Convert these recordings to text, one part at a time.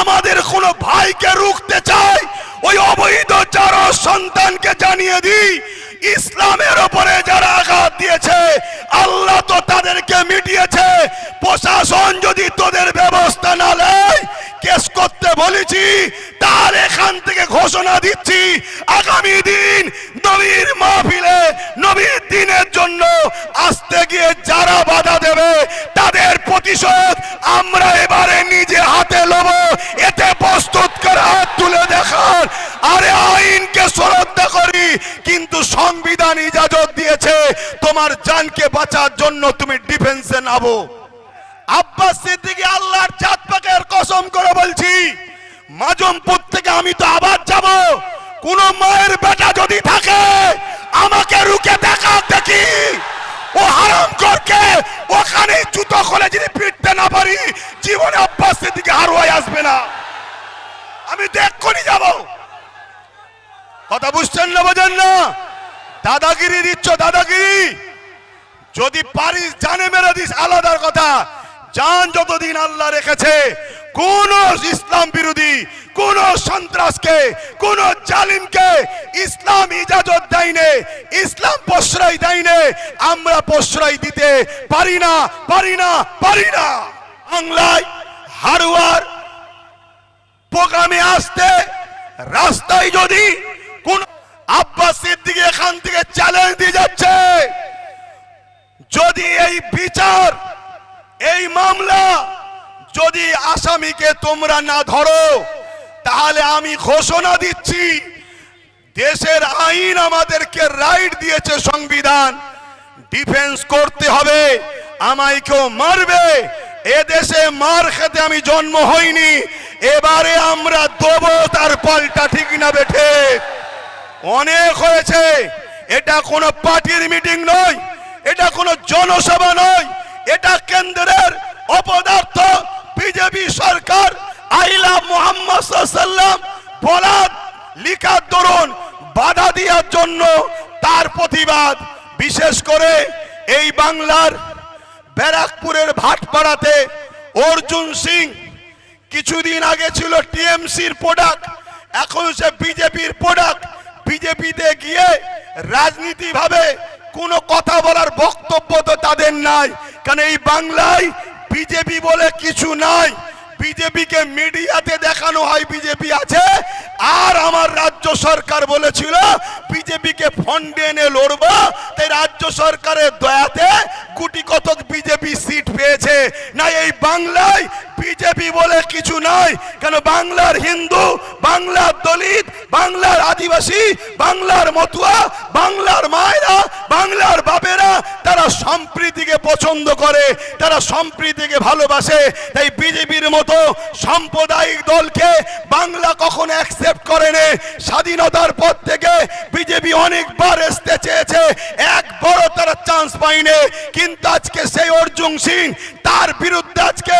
আমাদের কোন ভাইকে রুখতে চাই, ওই অবৈধ চার সন্তানকে জানিয়ে দিই, ইসলামের ওপরে যারা আঘাত দিয়েছে, আল্লাহ তো তাদেরকে মিটিয়েছে, প্রশাসন যদি তোদের ব্যবস্থা না নেয় কেস করতে বলেছি তার এখান থেকে ঘোষণা দিচ্ছি আগামী দিন নবীর মাহফিলে নবীর দিনের জন্য আসতে গিয়ে যারা বাধা দেবে তাদের প্রতিশোধ আমরা এবারে নিজে হাতে লব এতে প্রস্তুত করে হাত তুলে দেখার আরে আইনকে শ্রদ্ধা করি, কিন্তু সংবিধান ইজাজত দিয়েছে, তোমার জানকে বাঁচার জন্য তুমি ডিফেন্সে নাবো আব্বাস সিদ্দিকী আল্লাহর চাঁদ পাকের কসম করে বলছি, মাজমপুর থেকে আমি তো আবার যাব। কোন মায়ের বেটা যদি থাকে, আমাকে রুকে দেখা দেখি। ও হারাম করকে ওখানে জুতো খোলে যদি পিটতে না পারি, জীবনে আব্বাস সিদ্দিকী হারুয়াই আসবে না। আমি তো এক্ষুনি যাব। কথা বুঝছেন না, বোঝেন না? দাদাগিরি দিচ্ছ, দাদাগিরি। যদি পারিস, জানে মেরে দিস আলাদার কথা। জান যতদিন আল্লাহ রেখেছে, কোন ইসলাম বিরোধী, কোন সন্ত্রাসকে, কোন জালিমকে ইসলাম ইজাজত দেয়নি ইসলাম প্রশ্রয় দেয়নি আমরা প্রশ্রয় দিতে পারি না পারি না পারি না। বাংলায় হারুয়ার প্রোগ্রামে আসতে, রাস্তায় যদি সিদ্দিকী এখান থেকে চ্যালেঞ্জ দিয়ে যাচ্ছে। যদি এই বিচার, এই মামলা যদি আসামিকে তোমরা না ধরো, তাহলে আমি ঘোষণা দিচ্ছি, দেশের আইন আমাদেরকে রাইট দিয়েছে সংবিধান। ডিফেন্স করতে হবে, আমায় কেউ মারবে। এ দেশে মার খেতে আমি জন্ম হইনি, এবারে আমরা দেবো তার পাল্টা ঠিক না বেঠে। অনেক হয়েছে। এটা কোনো পার্টির মিটিং নয়, এটা কোনো জনসভা নয়, এটা কেন্দ্রের অপদার্থ বিজেপি সরকার আইলা মোহাম্মদ লিখার দরুন বাধা দেওয়ার জন্য তার প্রতিবাদ। বিশেষ করে এই বাংলার ব্যারাকপুরের ভাটপাড়াতে অর্জুন সিং কিছুদিন আগে ছিল টিএমসির প্রোডাক্ট, এখন সে বিজেপির প্রোডাক্ট। বিজেপিতে গিয়ে রাজনীতি ভাবে কোনো কথা বলার বক্তব্য তো তাদের নাই। কারণ এই বাংলায় বিজেপি বলে কিছু নাই? বিজেপিকে মিডিয়াতে দেখানো হয় বিজেপি আছে, আর আমার রাজ্য সরকার বলেছিল বিজেপিকে ফন্ডে এনে লড়বো। তাই রাজ্য সরকারের দয়াতে গুটি কতক বিজেপি সিট পেয়েছে না, এই বাংলায় বিজেপি বলে কিছু নাই। কেন বাংলার হিন্দু, বাংলার দলিত, বাংলার আদিবাসী, বাংলার মতুয়া, বাংলার মায়েরা, বাংলার বাপেরা তারা সম্প্রীতিকে পছন্দ করে, তারা সম্প্রীতিকে ভালোবাসে। তাই বিজেপির মতো সাম্প্রদায়িক দলকে বাংলা কখনো অ্যাকসেপ্ট করেনি। স্বাধীনতার পর থেকে বিজেপি অনেকবার আসতে চেয়েছে। এক বড় তারা চান্স পায়নি। কিন্তু আজকে সেই অর্জুন সিং তার বিরুদ্ধে আজকে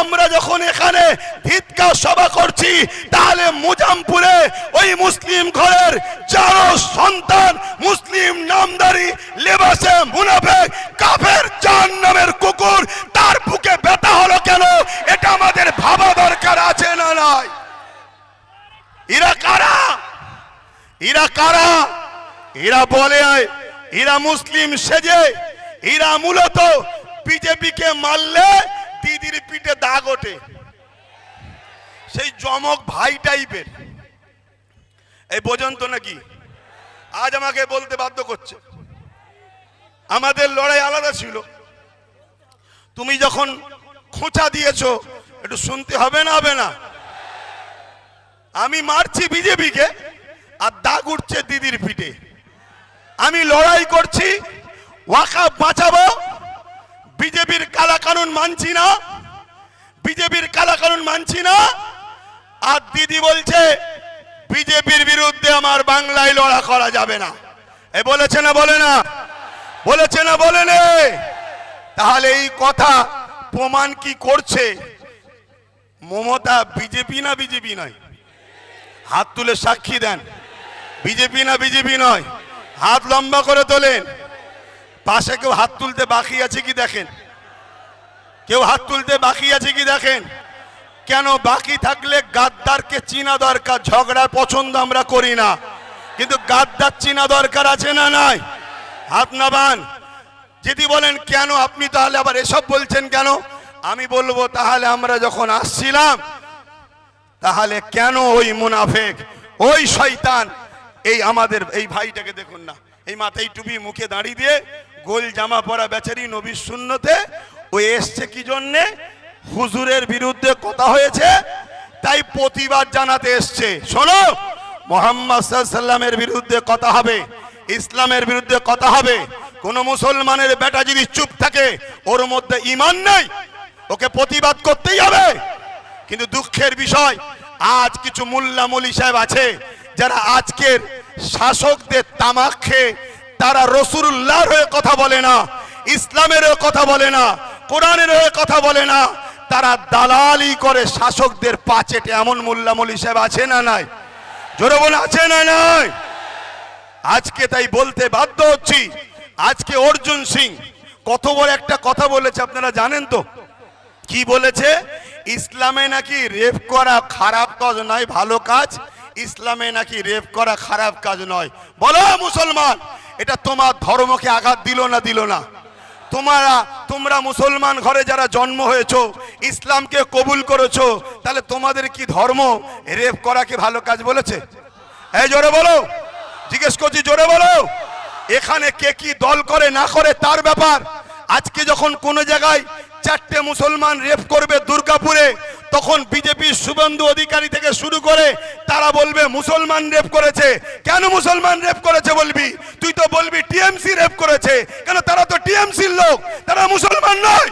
আমরা যখন এখানে ধিৎকার সভা করছি, তাহলে মুজামপুরে ওই মুসলিম ঘরের চারো সন্তান, মুসলিম নামদারি, লেবাসে মুনাফেক, কাফের জান নামের কুকুর, তার বুকে ব্যথা হলো কেন? এটা আমাদের ভাবা দরকার আছে না নাই? এরা কারা? এরা কারা? এরা বলে এরা মুসলিম সেজে এরা মূলত বিজেপিকে মারলে পিঠে দাগ ওঠে। সেই জমক ভাই টাইপের। এই বোঝেন তো নাকি? আজ আমাকে বলতে বাধ্য করছে। আমাদের লড়াই আলাদা ছিল। তুমি যখন খোঁচা দিয়েছ, একটু শুনতে হবে না হবে না। আমি মারছি বিজেপিকে, আর দাগ উঠছে দিদির পিঠে। আমি লড়াই করছি, ওয়াকা বাঁচাবো, বিজেপির কালা কানুন মানছি না। বিজেপির কালা কানুন মানছি না। আর দিদি বলছে, বিজেপির বিরুদ্ধে আমার বাংলায় লড়া করা যাবে না। এ বলেছে না বলে না? বলেছে না বলে তাহলে এই কথা প্রমাণ কি করছে? মমতা বিজেপি না বিজেপি নয়? হাত তুলে সাক্ষী দেন। বিজেপি না বিজেপি নয়? হাত লম্বা করে তোলেন। পাশে কেউ হাত তুলতে বাকি আছে কি দেখেন? কেউ হাত তুলতে বাকি আছে কি দেখেন? কেন বাকি থাকলে গাদ্দারকে চিনা দরকার? ঝগড়ার পছন্দ আমরা করি না। কিন্তু গাদ্দার চিনা দরকার আছে না নাই? হাত নাবান। যদি বলেন, কেন আপনি তাহলে আবার এসব বলছেন কেন? আমি বলব, তাহলে আমরা যখন আসছিলাম, তাহলে কেন ওই মুনাফেক, ওই শয়তান, এই আমাদের, এই ভাইটাকে দেখুন না, এই মাথায় টুপি মুখে দাঁড়িয়ে দিয়ে গোল জামা পরা বেচারি নবীর শূন্যতে ও এসছে কি জন্যে? হুজুরের বিরুদ্ধে কথা হয়েছে, তাই প্রতিবাদ জানাতে এসছে। শোনো, মোহাম্মদ সাল্লামের বিরুদ্ধে কথা হবে, ইসলামের বিরুদ্ধে কথা হবে। কোন মুসলমানের বেটা যদি চুপ থাকে, ওর মধ্যে ইমান নেই, ওকে প্রতিবাদ করতেই হবে। কিন্তু দুঃখের বিষয়, আজ কিছু মোল্লা মলি সাহেব আছে, যারা আজকের শাসকদের তামাক খেয়ে তারা রসুল্লাহর হয়ে কথা বলে না ইসলামের হয়ে কথা বলে না কোরআনের হয়ে কথা বলে না। তারা দালালি করে শাসকদের পাচেটে এমন মোল্লা মলি সাহেব আছে না নাই? জোরে বলে, আছে না নাই? আজকে তাই বলতে বাধ্য হচ্ছি। আজকে অর্জুন সিং কত বড় একটা কথা বলেছে, আপনারা জানেন তো? কি বলেছে? ইসলামে নাকি রেপ করা খারাপ কাজ নয়, ভালো কাজ। ইসলামে নাকি রেপ করা খারাপ কাজ নয়। বলো মুসলমান, এটা তোমার ধর্মকে আঘাত দিল না দিল না? তোমরা তোমরা মুসলমান ঘরে যারা জন্ম হয়েছো, ইসলামকে কবুল করেছ, তাহলে তোমাদের কি ধর্ম? রেপ করা কি ভালো কাজ বলেছে? এই জোরে বলো। জিজ্ঞেস করছি, জোরে বলো। এখানে কে কি দল করে, না করে, তার ব্যাপার। আজকে যখন কোন জায়গায় চারটে মুসলমান রেপ করবে দুর্গাপুরে তখন বিজেপি শুভেন্দু অধিকারী থেকে শুরু করে তারা বলবে, মুসলমান রেপ করেছে। কেন মুসলমান রেপ করেছে বলবি? তুই তো বলবি টিএমসি রেপ করেছে। কেন তারা তো টিএমসির লোক? তারা মুসলমান নয়।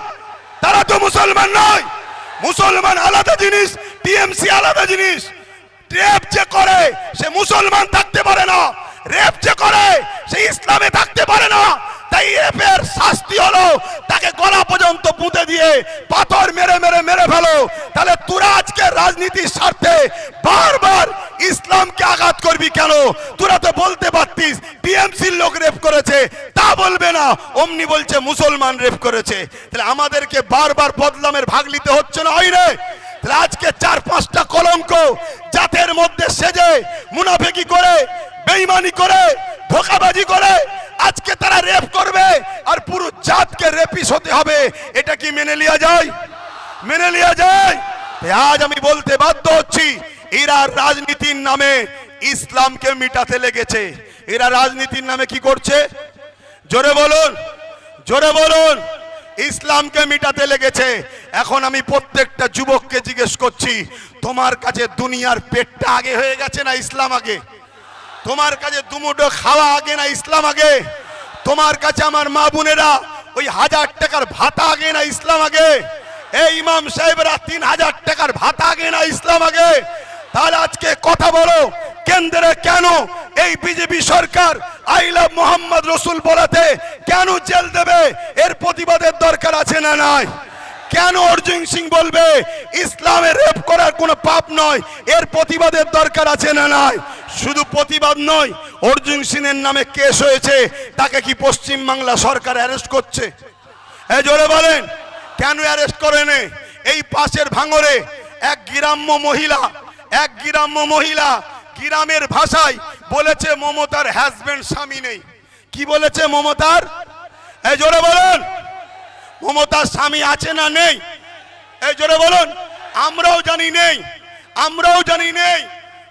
তারা তো মুসলমান নয়। মুসলমান আলাদা জিনিস, টিএমসি আলাদা জিনিস। রেপ যে করে, সে মুসলমান থাকতে পারে না। রেপ যে করে, সে ইসলামে থাকতে পারে না। তাই রেপের শাস্তি হলো। তাকে গলা পর্যন্ত পুঁতে দিয়ে পাথর মেরে মেরে মেরে ফেলো। তাহলে তোরা আজকে রাজনীতির স্বার্থে বারবার ইসলামকে আঘাত করবি কেন? তোরা তো বলতে পারতিস, টিএমসির লোক রেপ করেছে। তা বলবে না, অমনি বলছে মুসলমান রেপ করেছে। তাহলে আমাদেরকে বারবার বদলামের ভাগ নিতে হচ্ছে না, হয় রে? তাহলে আজকে চার পাঁচটা কলঙ্ক জাতের মধ্যে সেজে, মুনাফেকি করে, বেইমানি করে, ধোকাবাজি করে আজকে তারা রেপ করবে আর পুরো জাতকে রেপিস হতে হবে। এটা কি মেনে লিয়া যায়? মেনে লিয়া যায়? আজ আমি বলতে বাধ্য হচ্ছি, এরা রাজনীতির নামে ইসলামকে মিটাতে লেগেছে। এরা রাজনীতির নামে কি করছে? জোরে বলুন জোরে বলুন, ইসলামকে মিটাতে লেগেছে। এখন আমি প্রত্যেকটা যুবককে জিজ্ঞেস করছি, তোমার কাছে দুনিয়ার পেটটা আগে হয়ে গেছে না ইসলাম আগে? তোমার কাছে দুমুটো খাওয়া আগে না ইসলাম আগে? তোমার কাছে আমার মা বোনেরা ওই হাজার টাকার ভাতা আগে না ইসলাম আগে? এই ইমাম সাহেবরা তিন হাজার টাকার ভাতা আগে না ইসলাম আগে? তাহলে আজকে কথা বলো, কেন্দ্রে কেন এই বিজেপি সরকার আই লাভ মোহাম্মদ রসুল বলাতে কেন জেল দেবে? এর প্রতিবাদের দরকার আছে না নাই? কেন অর্জুন সিং বলবে, ইসলামে রেপ করার কোনো পাপ নয়, এর প্রতিবাদের দরকার আছে না নাই? শুধু প্রতিবাদ নয়, অর্জুন সিংয়ের নামে কেস হয়েছে, তাকে কি পশ্চিম বাংলা সরকার অ্যারেস্ট করছে? এ জোরে বলেন, কেন অ্যারেস্ট করেনি এই পাশের ভাঙরে এক গ্রাম্য মহিলা, এক গ্রাম্য মহিলা গ্রামের ভাষায় বলেছে মমতার হাজবেন্ড স্বামী নেই। কি বলেছে মমতার? এই জোরে বলেন মমতার স্বামী আছে না নেই? এই জোরে বলুন, আমরাও জানি নেই, আমরাও জানি নেই।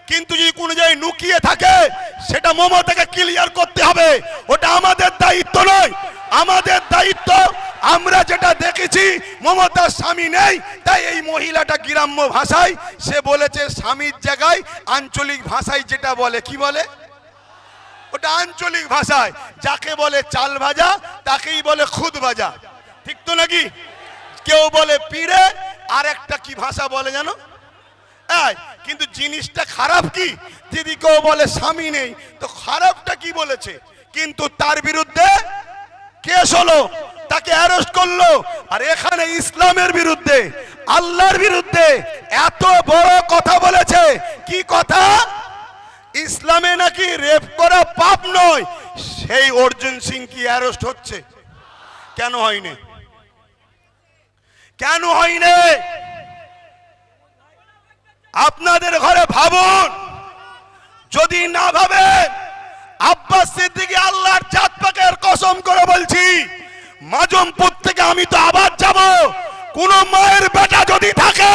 কিন্তু যদি কোনো জায়গায় লুকিয়ে থাকে, সেটা মমতাকে ক্লিয়ার করতে হবে। ওটা আমাদের দায়িত্ব নয়। আমাদের দায়িত্ব, আমরা যেটা দেখেছি, মমতার স্বামী নেই, তাই এই মহিলাটা গ্রাম্য ভাষায়, সে বলেছে স্বামীর জায়গায় আঞ্চলিক ভাষায় যেটা বলে, কি বলে? ওটা আঞ্চলিক ভাষায়, যাকে বলে চাল ভাজা, তাকেই বলে খুদ ভাজা। ঠিক তো নাকি? কেউ বলে পিড়ে আর একটা কি ভাষা বলে জানো? কিন্তু জিনিসটা খারাপ কি? যদি কেউ বলে স্বামী নেই, তো খারাপটা কি বলেছে? কিন্তু তার বিরুদ্ধে কেস হলো, তাকে অ্যারেস্ট করল, আর এখানে ইসলামের বিরুদ্ধে, আল্লাহর বিরুদ্ধে এত বড় কথা বলেছে। কি কথা? ইসলামে নাকি রেপ করা পাপ নয়, সেই অর্জুন সিং কি অ্যারেস্ট হচ্ছে? কেন হয়নি? কেন হয়নি? আপনাদের ঘরে ভাবুন। যদি না ভাবেন, আব্বাস সিদ্দিকী আল্লাহর জাত পাকের কসম করে বলছি মাজমপুর থেকে আমি তো আবার যাব। কোন মায়ের বেটা যদি থাকে